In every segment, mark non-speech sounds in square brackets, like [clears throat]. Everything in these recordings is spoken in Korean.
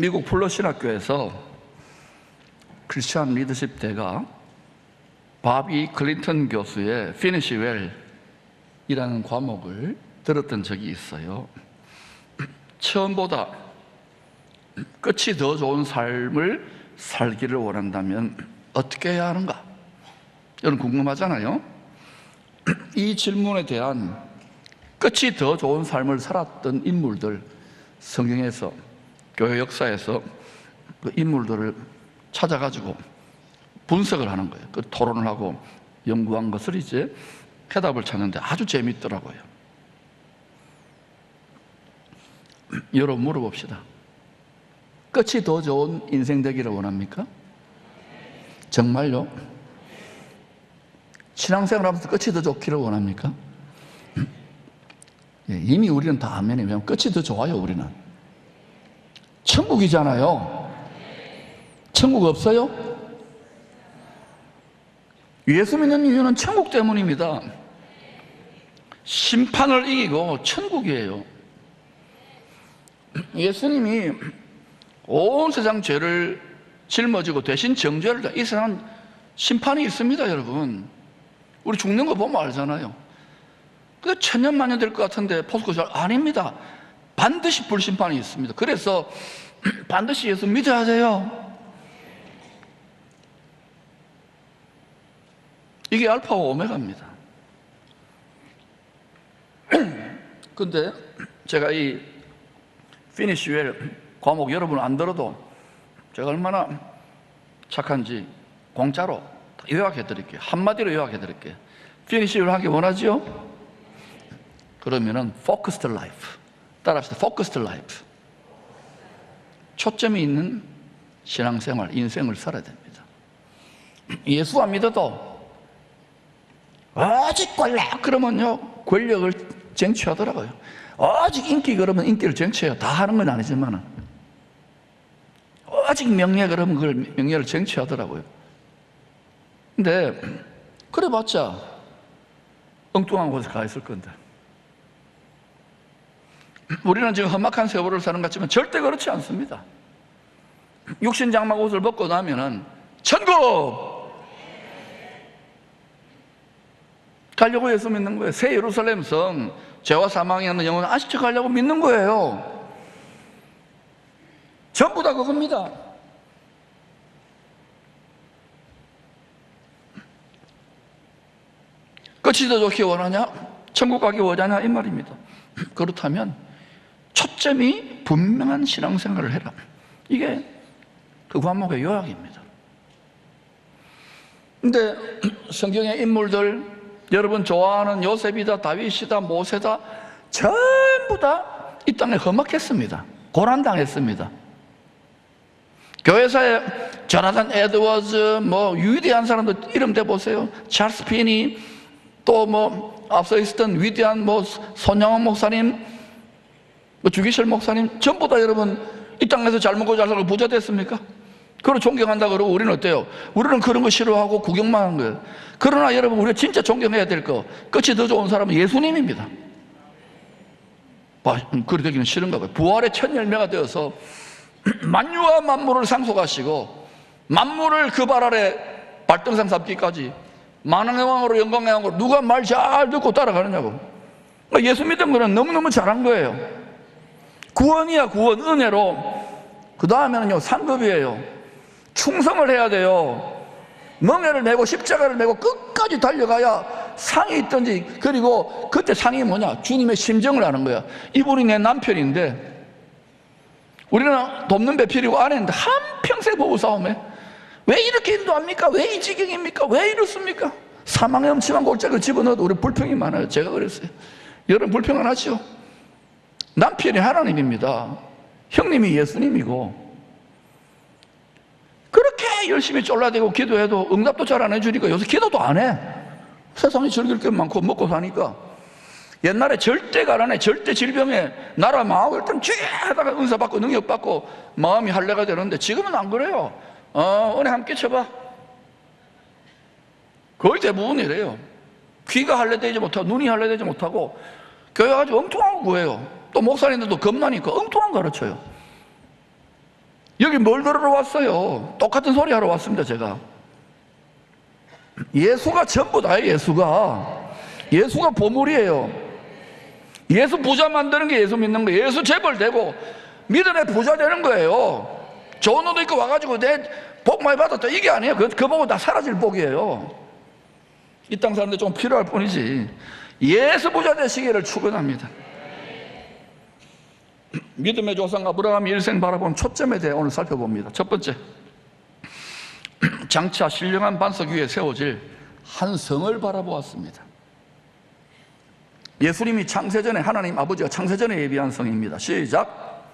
미국 플러신 학교에서 크리스천 리더십 대가 바비 클린턴 교수의 피니시 웰이라는 과목을 들었던 적이 있어요. 처음보다 끝이 더 좋은 삶을 살기를 원한다면 어떻게 해야 하는가? 여러분 궁금하잖아요. 이 질문에 대한 끝이 더 좋은 삶을 살았던 인물들 성경에서 교회 역사에서 그 인물들을 찾아가지고 분석을 하는 거예요. 그 토론을 하고 연구한 것을 이제 해답을 찾는데 아주 재밌더라고요. [clears throat] 여러분 물어봅시다. 끝이 더 좋은 인생 되기를 원합니까? 정말요? 신앙생활 하면서 끝이 더 좋기를 원합니까? [clears throat] 예, 이미 우리는 다 아멘이 왜냐면 끝이 더 좋아요, 우리는. 천국이잖아요. 천국 없어요? 예수 믿는 이유는 천국 때문입니다. 심판을 이기고 천국이에요. 예수님이 온 세상 죄를 짊어지고 대신 정죄를 다- 이 세상 심판이 있습니다, 여러분. 우리 죽는 거 보면 알잖아요. 그 천년만년 될 것 같은데 포스코 아닙니다. 반드시 불심판이 있습니다. 그래서 [clears throat] 반드시 예수 믿어야 돼요. 이게 알파와 오메가입니다. [clears throat] 근데 제가 이 피니시 웰 과목 여러분 안 들어도 제가 얼마나 착한지 공짜로 요약해 드릴게요. 한마디로 요약해 드릴게요. 피니시 웰 하기 원하지요? 그러면은 focused life. 따라합시다. focused life. 초점이 있는 신앙생활, 인생을 살아야 됩니다. 예수 안 믿어도 오직 권력 그러면요 권력을 쟁취하더라고요. 오직 인기 그러면 인기를 쟁취해요. 다 하는 건 아니지만 오직 명예 그러면 그걸 명예를 쟁취하더라고요. 근데 그래봤자 엉뚱한 곳에 가 있을 건데 우리는 지금 험악한 세월을 사는 것 같지만 절대 그렇지 않습니다. 육신 장막 옷을 벗고 나면은 천국 가려고 예수 믿는 거예요. 새 예루살렘 성 죄와 사망에 있는 영혼을 아시쳐 가려고 믿는 거예요. 전부 다 그겁니다. 끝이 더 좋기 원하냐? 천국 가기 원하냐? 이 말입니다. 그렇다면 초점이 분명한 신앙생활을 해라. 이게 그 과목의 요약입니다. 근데 [clears throat] 성경의 인물들 여러분 좋아하는 요셉이다 다윗이다 모세다 전부 다 이 땅에 험악했습니다. 고난당했습니다. 교회사에 조나단 에드워즈 뭐 위대한 사람들 이름 대보세요. 찰스 피니 또 뭐 앞서 있었던 위대한 뭐 손양원 목사님 뭐 주기철 목사님 전부 다 여러분 이 땅에서 잘 먹고 잘 살고 부자 됐습니까? 그걸 존경한다 그러고 우리는 어때요? 우리는 그런 거 싫어하고 구경만 하는 거예요. 그러나 여러분 우리가 진짜 존경해야 될 거 끝이 더 좋은 사람은 예수님입니다. 봐, 음, 그리 되기는 싫은가 봐요. 부활의 첫 열매가 되어서 [clears throat] 만유와 만물을 상속하시고 만물을 그 발 아래 발등상 잡기까지 만왕의 왕으로 영광의 왕으로 누가 말 잘 듣고 따라가느냐고. 그러니까 예수 믿은 거는 너무너무 잘한 거예요. 구원이야 구원 은혜로 그 다음에는요 상급이에요 충성을 해야 돼요 멍에를 메고 십자가를 메고 끝까지 달려가야 상이 있든지 그리고 그때 상이 뭐냐 주님의 심정을 아는 거야 이분이 내 남편인데 우리는 돕는 배필이고 아내인데 한평생 보고 싸움해 왜 이렇게 인도합니까? 왜 이 지경입니까? 왜 이렇습니까? 사망의 엄침한 골짜기를 집어넣어도 우리 불평이 많아요 제가 그랬어요 여러분 불평 안 하죠? 남편이 하나님입니다. 형님이 예수님이고 그렇게 열심히 쫄라대고 기도해도 응답도 잘 안 해주니까 요새 기도도 안 해. 세상에 즐길 게 많고 먹고 사니까 옛날에 절대 가난에 절대 질병에 나라 망하고 일단 쥐 하다가 은사 받고 능력 받고 마음이 할례가 되는데 지금은 안 그래요. 어, 은혜 함께 쳐봐. 거의 대부분 이래요. 귀가 할례되지 못하고 눈이 할례되지 못하고 교회 아주 엉뚱한 거 구해요. 또 목사님들도 겁나니까 엉뚱한 거 가르쳐요. 여기 뭘 들으러 왔어요? 똑같은 소리 하러 왔습니다, 제가. 예수가 전부 다예요, 예수가. 예수가 보물이에요. 예수 부자 만드는 게 예수 믿는 거예요. 예수 재벌 되고 믿음의 부자 되는 거예요. 좋은 옷도 입고 와가지고 내 복 많이 받았다. 이게 아니에요. 그, 그 복은 다 사라질 복이에요. 이 땅 사는데 좀 필요할 뿐이지. 예수 부자 되시기를 축원합니다. 믿음의 조상 아브라함 일생 바라본 초점에 대해 오늘 살펴봅니다. 첫 번째, 장차 신령한 반석 위에 세워질 한 성을 바라보았습니다. 예수님이 창세전에 하나님 아버지가 창세전에 예비한 성입니다. 시작.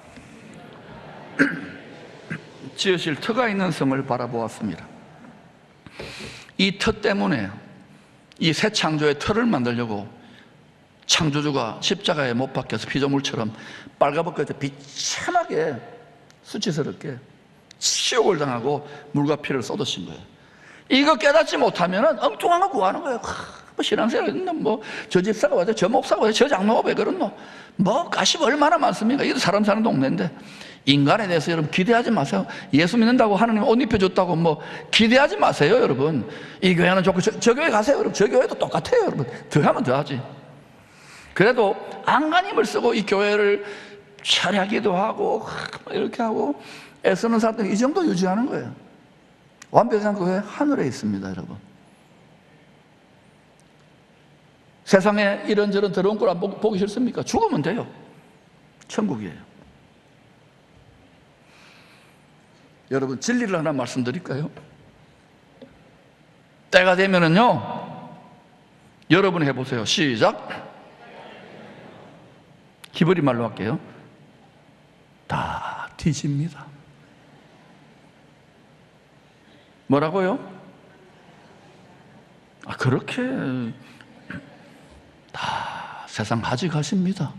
[clears throat] 지으실 터가 있는 성을 바라보았습니다. 이 터 때문에 이 새 창조의 터를 만들려고 창조주가 십자가에 못 박혀서 피조물처럼 빨가벗겨서 비참하게 수치스럽게 치욕을 당하고 물과 피를 쏟으신 거예요. 이거 깨닫지 못하면 엉뚱한 거 구하는 거예요. 하, 뭐 신앙생활 있나 뭐저 집사가 와서 저 목사가 와서 저 장로가 왜 그러노? 뭐 가십 얼마나 많습니까? 이거 사람 사는 동네인데 인간에 대해서 여러분 기대하지 마세요. 예수 믿는다고 하나님 옷 입혀줬다고 뭐 기대하지 마세요, 여러분. 이 교회는 좋고 저, 저 교회 가세요, 여러분. 저 교회도 똑같아요, 여러분. 더 하면 더 하지. 그래도 안간힘을 쓰고 이 교회를 차려하기도 하고 뭐 이렇게 하고 애쓰는 사람들 이 정도 유지하는 거예요. 완벽한 교회 하늘에 있습니다, 여러분. 세상에 이런저런 더러운 걸안 보기 싫습니까? 죽으면 돼요. 천국이에요. 여러분 진리를 하나 말씀드릴까요? 때가 되면은요 여러분 해보세요 시작 히브리 말로 할게요 다 뒤집니다 뭐라고요? 아 그렇게 다 세상 가져가십니다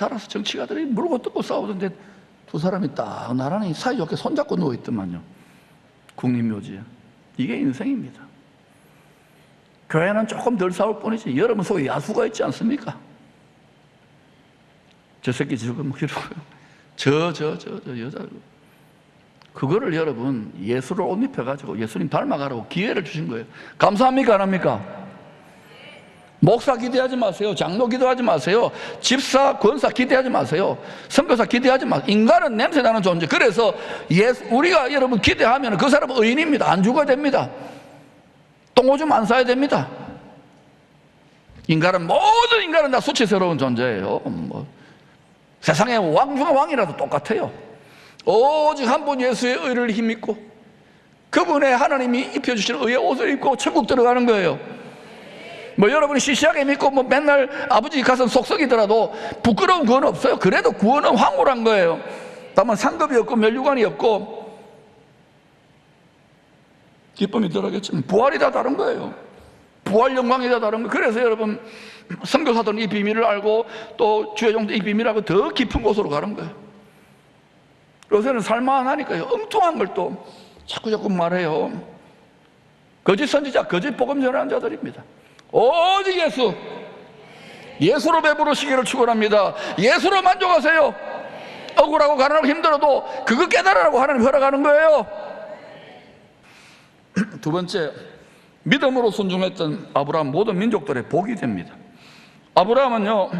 살아서 정치가들이 물고 뜯고 싸우던데 두 사람이 딱 나란히 사이좋게 손잡고 누워있더만요. 국립묘지에. 이게 인생입니다. 교회는 조금 덜 싸울 뿐이지 여러분 속에 야수가 있지 않습니까? 저 새끼 지금 이러고요. 저, 저, 저, 저 여자. 그거를 여러분 예수를 옷 입혀가지고 예수님 닮아가라고 기회를 주신 거예요. 감사합니까? 안 합니까? 목사 기대하지 마세요. 장로 기도하지 마세요. 집사, 권사 기대하지 마세요. 선교사 기대하지 마세요. 인간은 냄새 나는 존재. 그래서 예수, 우리가 여러분 기대하면 그 사람은 의인입니다. 안 죽어야 됩니다. 똥오줌 안 싸야 됩니다. 인간은 모든 인간은 다 수치스러운 존재예요. 뭐. 세상의 왕 중의 왕이라도 똑같아요. 오직 한 분 예수의 의를 힘입고 그분의 하나님이 입혀주시는 의의 옷을 입고 천국 들어가는 거예요. 뭐 여러분이 시시하게 믿고 뭐 맨날 아버지 가서 속썩이더라도 부끄러운 건 없어요. 그래도 구원은 황홀한 거예요. 다만 상급이 없고 멸류관이 없고 기쁨이 덜하겠지만 부활이 다 다른 거예요. 부활 영광이 다 다른 거예요. 그래서 여러분 선교사들은 이 비밀을 알고 또 주의 종도 이 비밀하고 더 깊은 곳으로 가는 거예요. 요새는 살만하니까요. 엉뚱한 걸 또 자꾸 자꾸 말해요. 거짓 선지자, 거짓 복음 전하는 자들입니다. 오직 예수. 예수로 배부르시기를 축원합니다. 예수로 만족하세요. 억울하고 가난하고 힘들어도 그거 깨달으라고 하나님 허락하는 거예요. 두 번째, 믿음으로 순종했던 아브라함 모든 민족들의 복이 됩니다. 아브라함은요,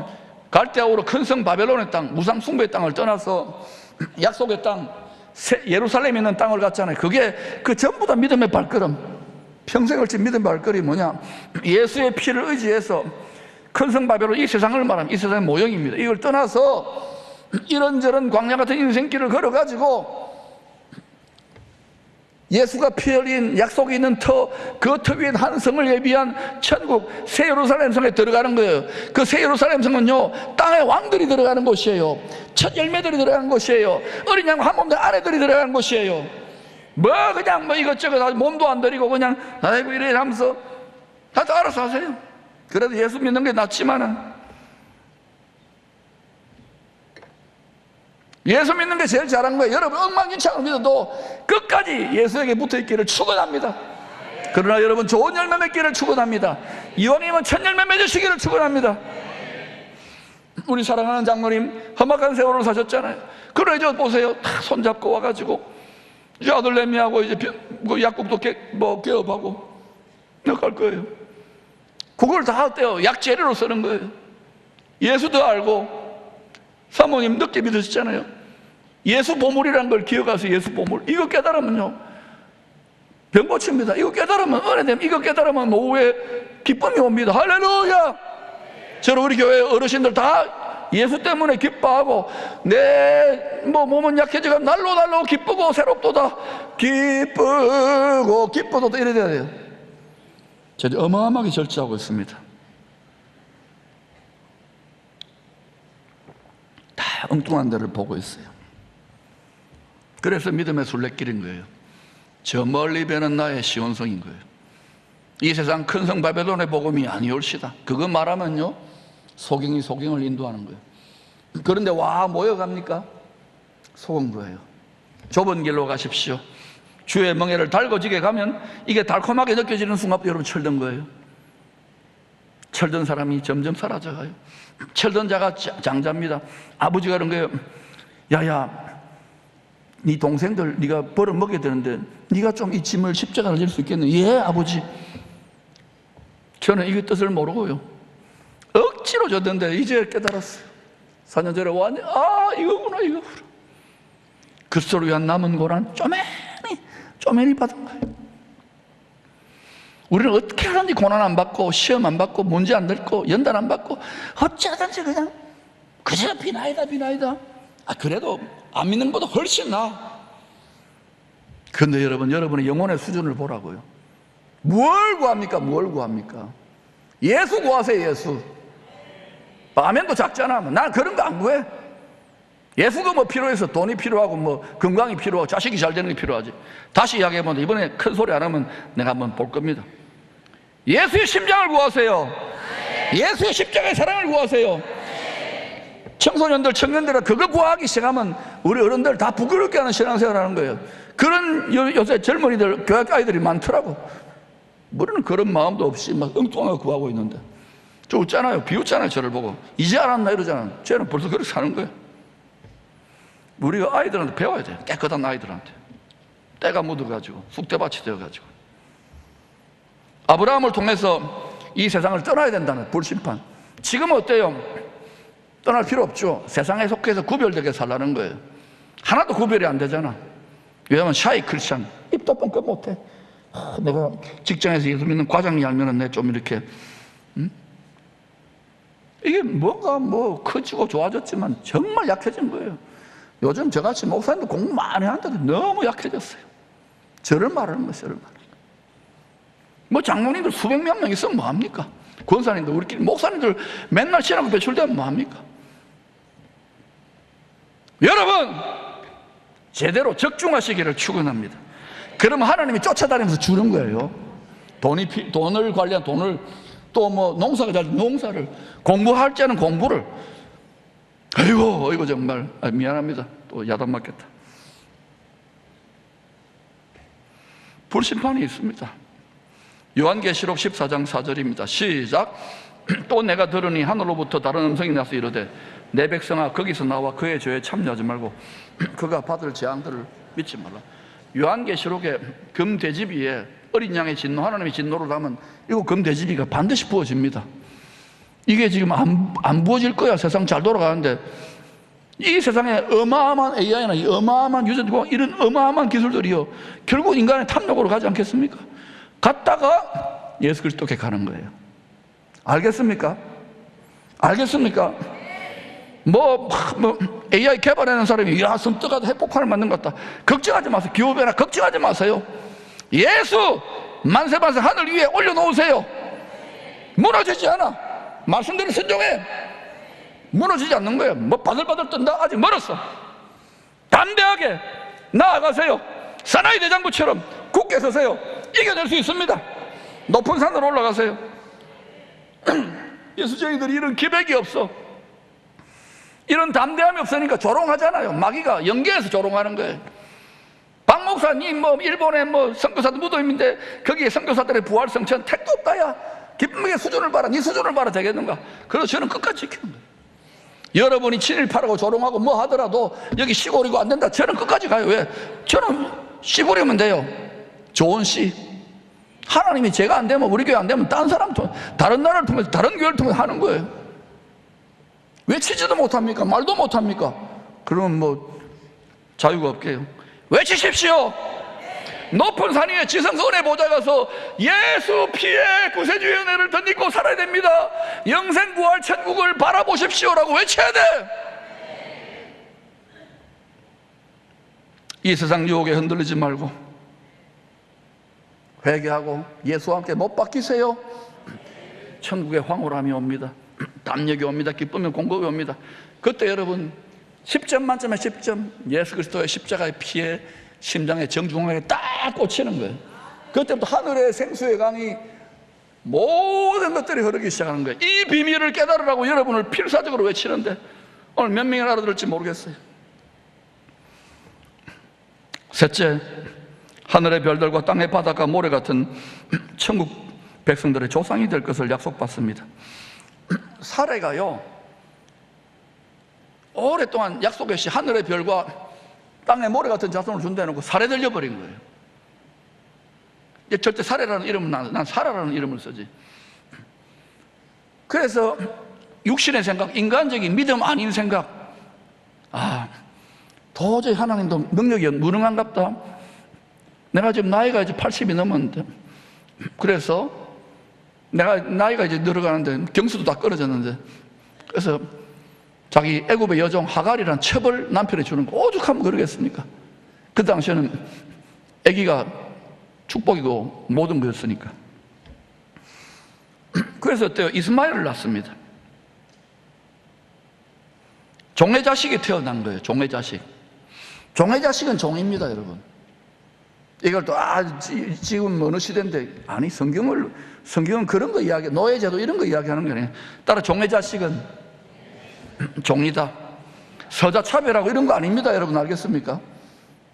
갈대아우로 큰 성 바벨론의 땅, 무상 숭배의 땅을 떠나서 [clears throat] 약속의 땅, 예루살렘 있는 땅을 갔잖아요. 그게 그 전부 다 믿음의 발걸음. 평생을 진 믿음의 발걸음이 뭐냐? 예수의 피를 의지해서 큰 성 바벨론 이 세상을 말하면 이 세상의 모형입니다. 이걸 떠나서 [clears throat] 이런저런 광야 같은 인생길을 걸어가지고 예수가 피 흘린 약속이 있는 터, 그 터 위에 한 성을 예비한 천국, 새 예루살렘 성에 들어가는 거예요. 그 새 예루살렘 성은요, 땅의 왕들이 들어가는 곳이에요. 첫 열매들이 들어가는 곳이에요. 어린 양 한 몸된 아내들이 들어가는 곳이에요. 뭐, 그냥 뭐 이것저것 몸도 안 들이고 그냥, 아이고, 이래 하면서 다 알아서 하세요. 그래도 예수 믿는 게 낫지만은. 예수 믿는 게 제일 잘한 거예요. 여러분 엉망진창을 믿어도 끝까지 예수에게 붙어 있기를 축원합니다. 그러나 여러분 좋은 열매 맺기를 축원합니다. 이왕이면 천 열매 맺으시기를 축원합니다. 우리 사랑하는 장로님 험악한 세월을 사셨잖아요. 그래 저 보세요. 다 손잡고 와가지고 이제 아들내미하고 이제 병- 그 약국도 개, 뭐 개업하고 나갈 거예요. 그걸 다 어때요? 약재료로 쓰는 거예요. 예수도 알고 사모님 늦게 믿으셨잖아요. 예수 보물이라는 걸 기억하세요. 예수 보물. 이거 깨달으면요. 병 고칩니다. 이거 깨달으면 은혜됨. 이거 깨달으면 오후에 기쁨이 옵니다. 할렐루야! 저는 우리 교회 어르신들 다 예수 때문에 기뻐하고 내 뭐 몸은 약해지가 날로 날로 기쁘고 새롭도다 기쁘고 기쁘도다 이래야 돼요. 제가 어마어마하게 절제하고 있습니다. 엉뚱한 데를 보고 있어요. 그래서 믿음의 순례길인 거예요. 저 멀리 배는 나의 시온성인 거예요. 이 세상 큰 성 바벨론의 복음이 아니올시다. 그거 말하면요, 소경이 소경을 인도하는 거예요. 그런데 와 모여갑니까? 속은 거예요. 좁은 길로 가십시오. 주의 멍에를 달궈지게 가면 이게 달콤하게 느껴지는 순간 여러분 철든 거예요. 철든 사람이 점점 사라져가요. 철든 자가 자- 장자입니다. 아버지가 그런 거예요. 야야, 네 동생들 네가 벌어 먹여야 되는데 네가 좀 이 짐을 십자가를 질 수 있겠네. 예, 아버지. 저는 이 뜻을 모르고요. 억지로 줬는데 이제 깨달았어요. 4년 전에 왔는데 아 이거구나 이거구나. 그리스도를 위한 남은 고난 쪼매니 쪼매니 받은 거예요. 우리는 어떻게 하든지 고난 안 받고 시험 안 받고 문제 안 듣고 연단 안 받고 어찌하든지 그냥 그저 비나이다 비나이다. 아 그래도 안 믿는 것보다 훨씬 나. 그런데 여러분 여러분의 영혼의 수준을 보라고요. 뭘 구합니까? 뭘 구합니까? 예수 구하세요 예수. 아멘도 작잖아. 난 그런 거 안 구해. 예수가 뭐 필요해서 돈이 필요하고 뭐 건강이 필요하고 자식이 잘 되는 게 필요하지. 다시 이야기해보면 이번에 큰 소리 안 하면 내가 한번 볼 겁니다. 예수의 심장을 구하세요. 예수의 십자가의 사랑을 구하세요. 청소년들, 청년들은 그거 구하기 시작하면 우리 어른들 다 부끄럽게 하는 신앙생활 하는 거예요. 그런 요- 요새 젊은이들, 교회 아이들이 많더라고. 우리는 그런 마음도 없이 막 엉뚱하게 구하고 있는데. 저 웃잖아요. 비웃잖아요. 저를 보고. 이제 알았나 이러잖아요. 쟤는 벌써 그렇게 사는 거예요. 우리가 아이들한테 배워야 돼요. 깨끗한 아이들한테. 때가 묻어가지고, 쑥대밭이 되어가지고. 아브라함을 통해서 이 세상을 떠나야 된다는 불심판. 지금 어때요? 떠날 필요 없죠. 세상에 속해서 구별되게 살라는 거예요. 하나도 구별이 안 되잖아. 왜냐하면 샤이 크리스찬 입도 뻥끗 못해. 아, 내가 직장에서 예수 믿는 과장이 알면은 내 좀 이렇게 음? 이게 뭔가 뭐 커지고 좋아졌지만 정말 약해진 거예요. 요즘 저같이 목사님도 공부 많이 하는데도 너무 약해졌어요. 저를 말하는 거예요, 저를 거예요. 뭐 장로님들 수백 명 있으면 뭐합니까? 권사님들, 우리끼리 목사님들 맨날 신앙 배출되면 뭐합니까? 여러분, 제대로 적중하시기를 축원합니다. 그러면 하나님이 쫓아다니면서 주는 거예요. 돈이 피- 돈을 관리한 돈을 또 뭐 농사가 잘 농사를 공부할 때는 공부를 아이고 아이고 정말 아, 미안합니다. 또 야단 맞겠다. 불심판이 있습니다. 요한계시록 14장 4절입니다. 시작. [clears throat] 또 내가 들으니 하늘로부터 다른 음성이 나서 이르되 내 백성아 거기서 나와 그의 죄에 참여하지 말고 [clears throat] 그가 받을 재앙들을 믿지 말라. 요한계시록에 금돼지 위에 어린 양의 진노 하나님의 진노를 담은 이거 금돼지비가 반드시 부어집니다. 이게 지금 안, 안 부어질 거야. 세상 잘 돌아가는데 이 세상에 어마어마한 AI나 이 어마어마한 유전과 이런 어마어마한 기술들이요. 결국 인간의 탐욕으로 가지 않겠습니까? 갔다가 예수 그리스도께 가는 거예요. 알겠습니까? 알겠습니까? 뭐, 막, 뭐 AI 개발하는 사람이 야 선뜻가도 핵폭탄을 만든 것 같다. 걱정하지 마세요. 기후변화 걱정하지 마세요. 예수 만세 만세 하늘 위에 올려놓으세요. 무너지지 않아. 말씀대로 순종해. 무너지지 않는 거예요. 뭐 바들바들 뜬다? 아직 멀었어. 담대하게 나아가세요. 사나이 대장부처럼 굳게 서세요. 이겨낼 수 있습니다. 높은 산으로 올라가세요. [clears throat] 예수쟁이들이 이런 기백이 없어. 이런 담대함이 없으니까 조롱하잖아요. 마귀가 연계해서 조롱하는 거예요. 박 목사님 뭐 일본에 뭐 선교사들 무도임인데 거기에 선교사들의 부활 성천 택도 없다야. 기쁨의 수준을 봐라. 네 수준을 봐라 되겠는가? 그래서 저는 끝까지 지키는 거예요. 여러분이 친일파라고 조롱하고 뭐 하더라도 여기 시골이고 안 된다. 저는 끝까지 가요. 왜? 저는 시골이면 돼요. 좋은 시. 하나님이 제가 안 되면 우리 교회 안 되면 딴 사람 통 다른 나라를 통해서 다른 교회를 통해서 하는 거예요. 외치지도 못합니까? 말도 못합니까? 그러면 뭐 자유가 없게요. 외치십시오. 높은 산 위에 지성소원에 보좌 가서 예수 피해 구세주의 은혜를 덧입고 살아야 됩니다. 영생 부활 천국을 바라보십시오라고 외쳐야 돼. 이 세상 유혹에 흔들리지 말고 회개하고 예수와 함께 못 바뀌세요. 천국의 황홀함이 옵니다. [clears throat] 담력이 옵니다. 기쁨의 공급이 옵니다. 그때 여러분 10점 만점에 10점 예수 그리스도의 십자가의 피에 심장의 정중앙에 딱 꽂히는 거예요. 그때부터 하늘의 생수의 강이 모든 것들이 흐르기 시작하는 거예요. 이 비밀을 깨달으라고 여러분을 필사적으로 외치는데 오늘 몇 명이 알아들을지 모르겠어요. 셋째, 하늘의 별들과 땅의 바다가 모래 같은 [clears throat] 천국 백성들의 조상이 될 것을 약속받습니다. [clears throat] 사례가요, 오랫동안 약속했시 하늘의 별과 땅의 모래 같은 자손을 준다놓고 살해 들려버린 거예요. 절대 살해라는 이름은 난, 난 살아라는 이름을 쓰지. 그래서 육신의 생각, 인간적인 믿음 아닌 생각, 아, 도저히 하나님도 능력이 무능한갑다. 내가 지금 나이가 이제 80이 넘었는데, 그래서 내가 나이가 이제 늘어가는데 경수도 다 끊어졌는데, 그래서 자기 애굽의 여종 하갈이란 첩을 남편에 주는 거 오죽하면 그러겠습니까? 그 당시에는 아기가 축복이고 모든 거였으니까. [clears throat] 그래서 어때요? 이스마엘을 낳습니다. 종의 자식이 태어난 거예요. 종의 자식. 종의 자식은 종입니다, 여러분. 이걸 또, 아, 지, 지금 어느 시대인데, 아니, 성경을, 성경은 그런 거 이야기, 노예제도 이런 거 이야기하는 거 아니에요. 따라 종의 자식은 [clears throat] 종이다. 서자 차별하고 이런 거 아닙니다. 여러분 알겠습니까?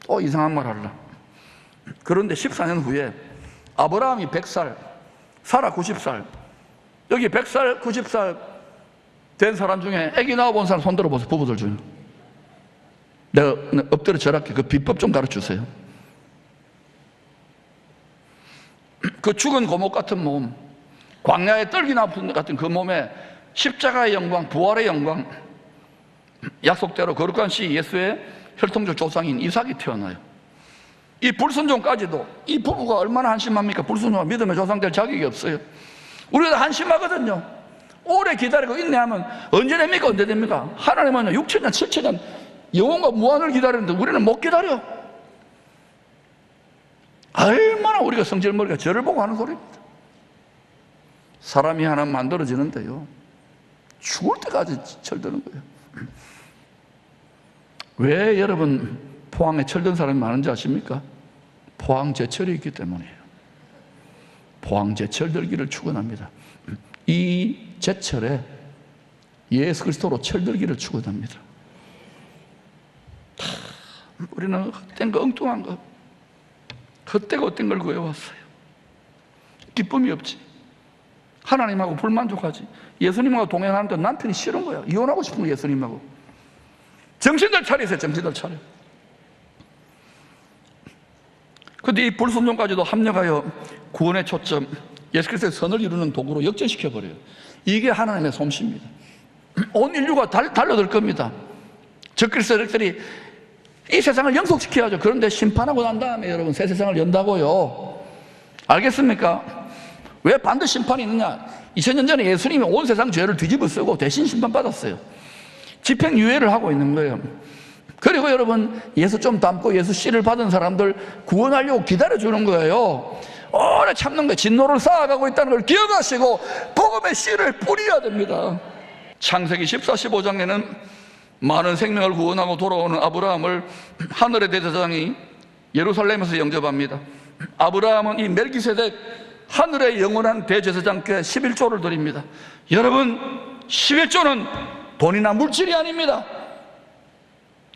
또 이상한 말 할라. 그런데 14년 후에 아브라함이 100살, 사라 90살, 여기 100살, 90살 된 사람 중에 아기 낳아본 사람 손 들어보세요. 부부들 중에. 내가 엎드려 절할게. 그 비법 좀 가르쳐 주세요. [clears throat] 그 죽은 고목 같은 몸, 광야의 떨기나 같은 그 몸에 십자가의 영광, 부활의 영광, [clears throat] 약속대로 거룩한 시 예수의 혈통적 조상인 이삭이 태어나요. 이 불순종까지도 이 부부가 얼마나 한심합니까? 불순종과 믿음의 조상 될 자격이 없어요. 우리가 한심하거든요. 오래 기다리고 인내하면 언제 됩니까? 언제 됩니까? 하나님은 6천년, 7천년 영원과 무한을 기다리는데 우리는 못 기다려. 얼마나 우리가 성질머리가 저를 보고 하는 소리입니다. 사람이 하나 만들어지는데요. 죽을 때까지 철드는 거예요. 왜 여러분 포항에 철든 사람이 많은지 아십니까? 포항 제철이 있기 때문이에요. 포항 제철 들기를 축원합니다. 이 제철에 예수 그리스도로 철들기를 축원합니다. 우리는 헛된 거 엉뚱한 거 헛되고 헛된 걸 구해왔어요. 기쁨이 없지. 하나님하고 불만족하지. 예수님하고 동행하는데 남편이 싫은 거야. 이혼하고 싶은 거야, 예수님하고. 정신들 차리세요, 정신들 차려. 근데 이 불순종까지도 합력하여 구원의 초점, 예수 그리스도의 선을 이루는 도구로 역전시켜버려요. 이게 하나님의 솜씨입니다. 온 인류가 달, 달려들 겁니다. 적그리스도들이 이 세상을 영속시켜야죠. 그런데 심판하고 난 다음에 여러분 새 세상을 연다고요. 알겠습니까? 왜 반드시 심판이 있느냐? 2000년 전에 예수님이 온 세상 죄를 뒤집어 쓰고 대신 심판받았어요. 집행유예를 하고 있는 거예요. 그리고 여러분, 예수 좀 닮고 예수 씨를 받은 사람들 구원하려고 기다려주는 거예요. 오래 참는 거예요. 진노를 쌓아가고 있다는 걸 기억하시고 복음의 씨를 뿌려야 됩니다. 창세기 14, 15장에는 많은 생명을 구원하고 돌아오는 아브라함을 하늘의 대제사장이 예루살렘에서 영접합니다. 아브라함은 이 멜기세덱 하늘의 영원한 대제사장께 11조를 드립니다. 여러분, 11조는 돈이나 물질이 아닙니다.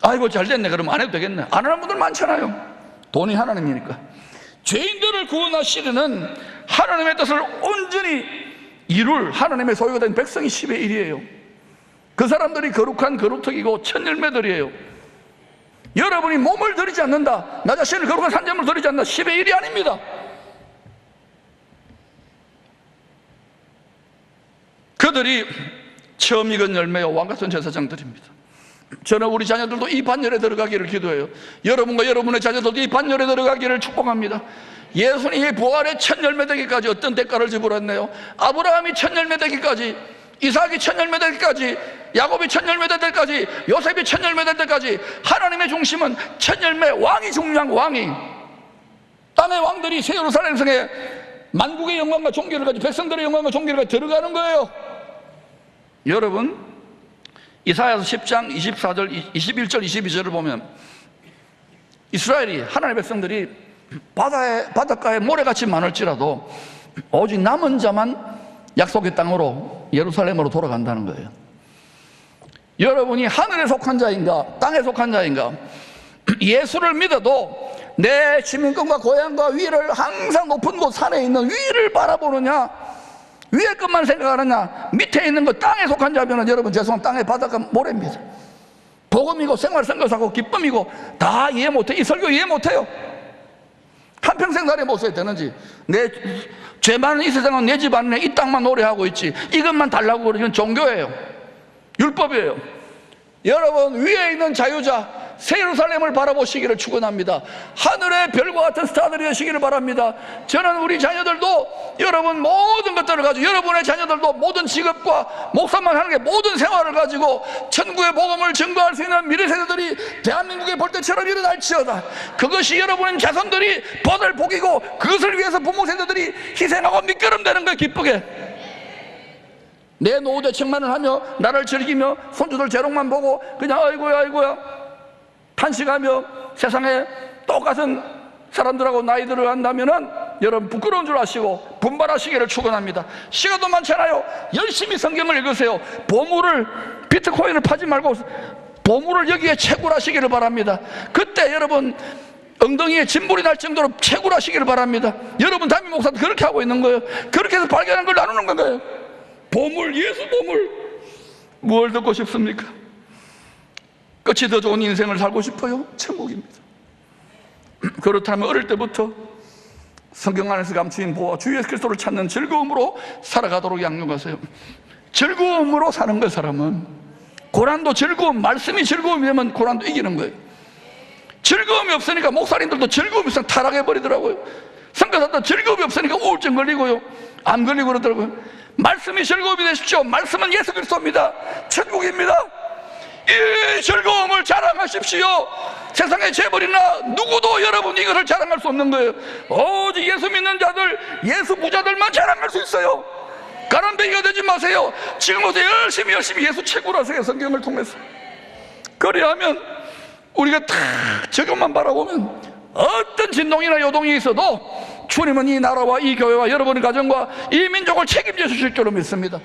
아이고, 잘 됐네. 그러면 안 해도 되겠네. 안 하는 분들 많잖아요. 돈이 하나님이니까. 죄인들을 구원하시려는 하나님의 뜻을 온전히 이룰 하나님의 소유가 된 백성이 10의 1이에요. 그 사람들이 거룩한 거룩턱이고 첫 열매들이에요. 여러분이 몸을 들이지 않는다. 나 자신을 거룩한 산점을 들이지 않는다. 10의 1이 아닙니다. 그들이 처음 익은 열매요 왕 같은 제사장들입니다. 저는 우리 자녀들도 이 반열에 들어가기를 기도해요. 여러분과 여러분의 자녀들도 이 반열에 들어가기를 축복합니다. 예수님이 부활의 첫 열매 되기까지 어떤 대가를 지불했네요. 아브라함이 첫 열매 되기까지, 이삭이 첫 열매 되기까지, 야곱이 첫 열매 될 때까지, 요셉이 첫 열매 될 때까지 하나님의 중심은 첫 열매 왕이 중요한 왕이 땅의 왕들이 새 예루살렘 성에 만국의 영광과 존귀를 가지고 백성들의 영광과 존귀를 가지고 들어가는 거예요. 여러분 이사야서 10장 24절 21절 22절을 보면 이스라엘이 하나님의 백성들이 바다에 바닷가에 모래같이 많을지라도 오직 남은 자만 약속의 땅으로 예루살렘으로 돌아간다는 거예요. 여러분이 하늘에 속한 자인가 땅에 속한 자인가 [clears throat] 예수를 믿어도 내 시민권과 고향과 위를 항상 높은 곳 산에 있는 위를 바라보느냐 위에 것만 생각하느냐 밑에 있는 거 땅에 속한 자면 여러분 죄송합니다. 땅의 바다가 모래입니다. 복음이고 생활 선거사고 기쁨이고 다 이해 못해 이 설교 이해 못해요. 한평생 살에 못써야 되는지 내 죄 많은 이 세상은 내 집 안에 이 땅만 노래하고 있지. 이것만 달라고 그러면 종교예요. 율법이에요. 여러분 위에 있는 자유자 새 예루살렘을 바라보시기를 축원합니다. 하늘의 별과 같은 스타들이 되시기를 바랍니다. 저는 우리 자녀들도 여러분 모든 것들을 가지고 여러분의 자녀들도 모든 직업과 목사만 하는 게 모든 생활을 가지고 천국의 복음을 증거할 수 있는 미래 세대들이 대한민국의 볼 때처럼 일어날지어다. 그것이 여러분의 자손들이 받을 복이고 그것을 위해서 부모 세대들이 희생하고 밑거름되는 거 기쁘게 내 노후 대책만을 하며 나를 즐기며 손주들 재롱만 보고 그냥 아이고야 아이고야 탄식하며 세상에 똑같은 사람들하고 나이들을 한다면은 여러분 부끄러운 줄 아시고 분발하시기를 축원합니다. 시간도 많잖아요. 열심히 성경을 읽으세요. 보물을 비트코인을 파지 말고 보물을 여기에 채굴하시기를 바랍니다. 그때 여러분 엉덩이에 진물이 날 정도로 채굴하시기를 바랍니다. 여러분 담임 목사도 그렇게 하고 있는 거예요. 그렇게 해서 발견한 걸 나누는 건가요? 보물, 예수 보물. 뭘 듣고 싶습니까? 끝이 더 좋은 인생을 살고 싶어요? 천국입니다. [clears throat] 그렇다면 어릴 때부터 성경 안에서 감추인 보아 주 예수 그리스도를 찾는 즐거움으로 살아가도록 양육하세요. 즐거움으로 사는 거 사람은 고난도 즐거움, 말씀이 즐거움이면 고난도 이기는 거예요. 즐거움이 없으니까 목사님들도 즐거움이 없으면 타락해 버리더라고요. 선교사도 즐거움이 없으니까 우울증 걸리고요. 안 걸리고 그러더라고요. 말씀이 즐거움이 되십시오. 말씀은 예수 그리스도입니다. 천국입니다. 이 즐거움을 자랑하십시오. 세상의 재벌이나 누구도 여러분 이것을 자랑할 수 없는 거예요. 오직 예수 믿는 자들, 예수 부자들만 자랑할 수 있어요. 가난뱅이가 되지 마세요. 지금부터 열심히 열심히 예수 채굴하세요. 성경을 통해서. 그래야하면 우리가 다 저것만 바라보면 어떤 진동이나 요동이 있어도 주님은 이 나라와 이 교회와 여러분의 가정과 이 민족을 책임져 주실 줄로 믿습니다.